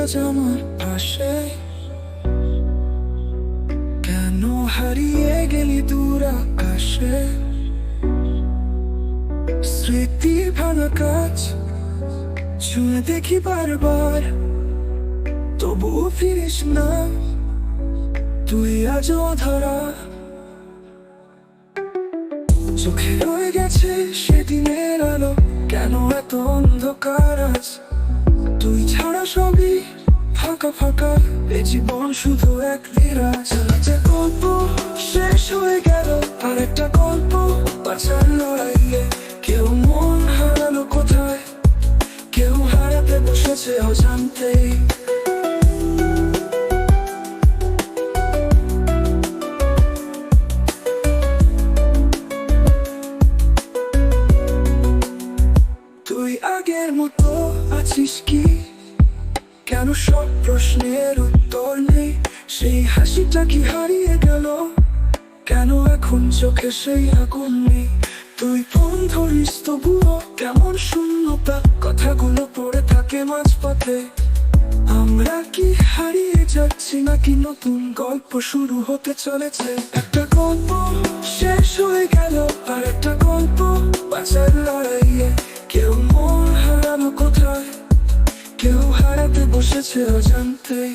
আজ আমার পাশে কেন হারিয়ে গেলি দূর আকাশে স্মৃতি ভাঙা কাজ ছুঁয়ে দেখি বারবার তবুও ফিরিস না তুই আজও ধরা চোখে রয়ে গেছে সেদিনের আলো কেন এত অন্ধকার আজ তুই ছাড়া সবই ফাঁকা ফাঁকা। এ জীবন শুধু এক বিরাজ যে গল্প শেষ হয়ে গেল আর একটা গল্প বাঁচার লড়াইয়ে। কেউ মন হারালো কোথায়? কেউ হারাতে বসেছে অজান্তেই। তুই আগের মতো আছিস কি? কেন সব প্রশ্নের উত্তর নেই? সেই হাসিটা কি হারিয়ে গেল? কেন এখন চোখে সেই আগুন নেই? তুই ফোন ধরিস তবুও কেমন শূন্যতা? কথাগুলো পড়ে থাকে মাঝপথে। আমরা কি হারিয়ে যাচ্ছি নাকি নতুন গল্প শুরু হতে চলেছে? একটা গল্প শেষ হয়ে গেল, আর একটা গল্প বাঁচার লড়াইয়ে। কেউ মন হারানো কোথায়? কেউ হারাতে বসেছে অজান্তেই।